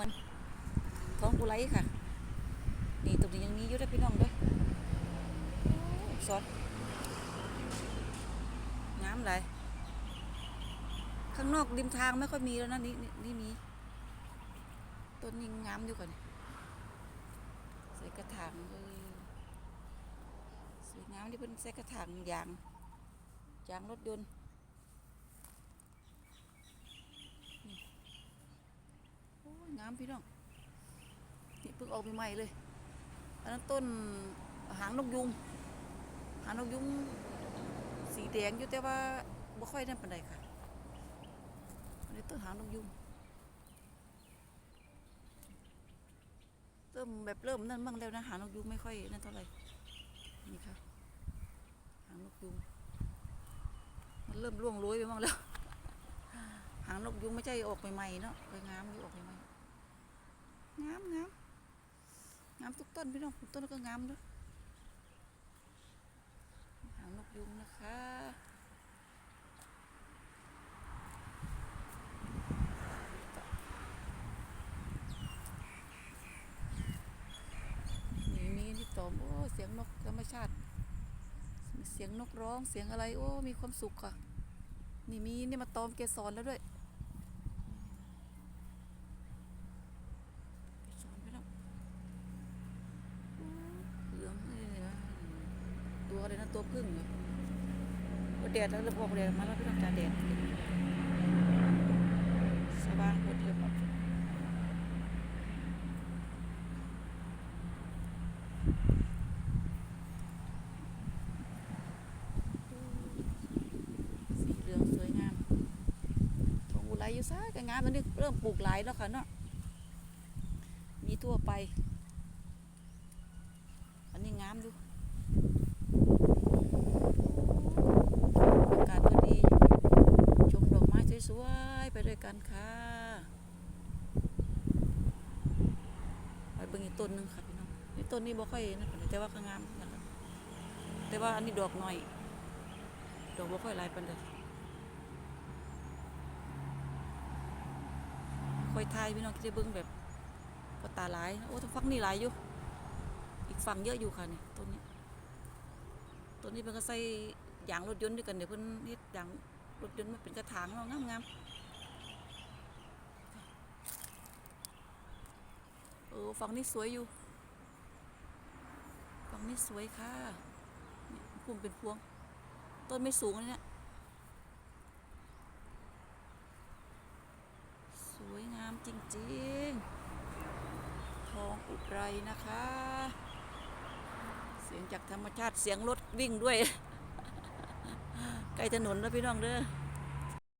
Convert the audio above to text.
มันท้องกุไลค่ะ นี่ตรงนี้ยังมีอยู่ด้วยพี่น้องด้วยซอสงามหลยข้างนอกริมทางไม่ค่อยมีแล้วนะนี่นี่มีต้นนี้งามอยู่ก่อนใส่กระถางเลยสวยงามที่เพิ่นใส่กระถางยางยางรถยนต์นี่โอ้ย งามพี่น้องนี่เพิ่งออกใหม่ๆเลย อันนั้นต้นหางนกยุง หางนกยุงสีแดงอยู่แต่ว่าบ่ค่อยนั่นปานใดค่ะอันนี้ต้นหางนกยุงเริ่มแบบเริ่มนั่นบ้างแล้วนะหางนกยุงไม่ค่อยนั่นเท่าไหร่นี่ค่ะหางนกยุงมันเริ่มร่วงโรยไปบ้างแล้ว หางนกยุงไม่ใช่ออกใหม่ๆเนาะไปงามอยู่ออกใหม่ งามงามงามทุกต้นพี่น้องทุกต้นก็งามด้วยหางนกยุงนะคะนี่มีที่ตอมโอ้เสียงนกธรรมชาติเสียงนกร้องเสียงอะไร โอ้ มีความสุขค่ะ นี่มีนี่มาตอมเกสรแล้วด้วยเกสรไปแล้วโอ้เหลืองเลยนะ ตัวพึ่งเหรอโอ้แดดแล้วระบบแดดมาแล้วพี่ต้องจ่าแดดสว่างหมดเลยสีเหลืองสวยงามทองอุไรอยู่ซ่าก็งามมันนี่เริ่มปลูกหลายแล้วค่ะเนาะมีทั่วไป อันนี้งามดูอากาศก็ดี ชมดอกไม้สวยๆไป ด้วยกันค่ะไปเบิ่งอีกต้นหนึ่งค่ะพี่น้องนี่ต้นนี้บ่ค่อยนะปานใดแต่ว่าก็งามเหมือนกันล่ะแต่ว่าอันนี้ดอกน้อย ดอกบ่ค่อยหลายปานใดค่อยทายพี่น้องที่ได้เบิ่งแบบพอตาหลายโอ้ทางฝั่งนี้หลายอยู่ อีกฝั่งเยอะอยู่ค่ะนี่ต้นนี้ต้นนี้เป็นก็ใส่ยางรถยนต์ด้วยกันเดี๋ยวเพิ่นเฮ็ดยางรถยนต์มาเป็นกระถางเนาะงามงาม เออฝั่งนี้สวยอยู่ ฝั่งนี้สวยค่ะพุ่มเป็นพวง ต้นไม่สูงนะเนี่ยสวยงามจริงๆ ทองอุไรนะคะ เสียงจากธรรมชาติเสียงรถวิ่งด้วย ใกล้ถนนแล้วพี่น้องเด้อ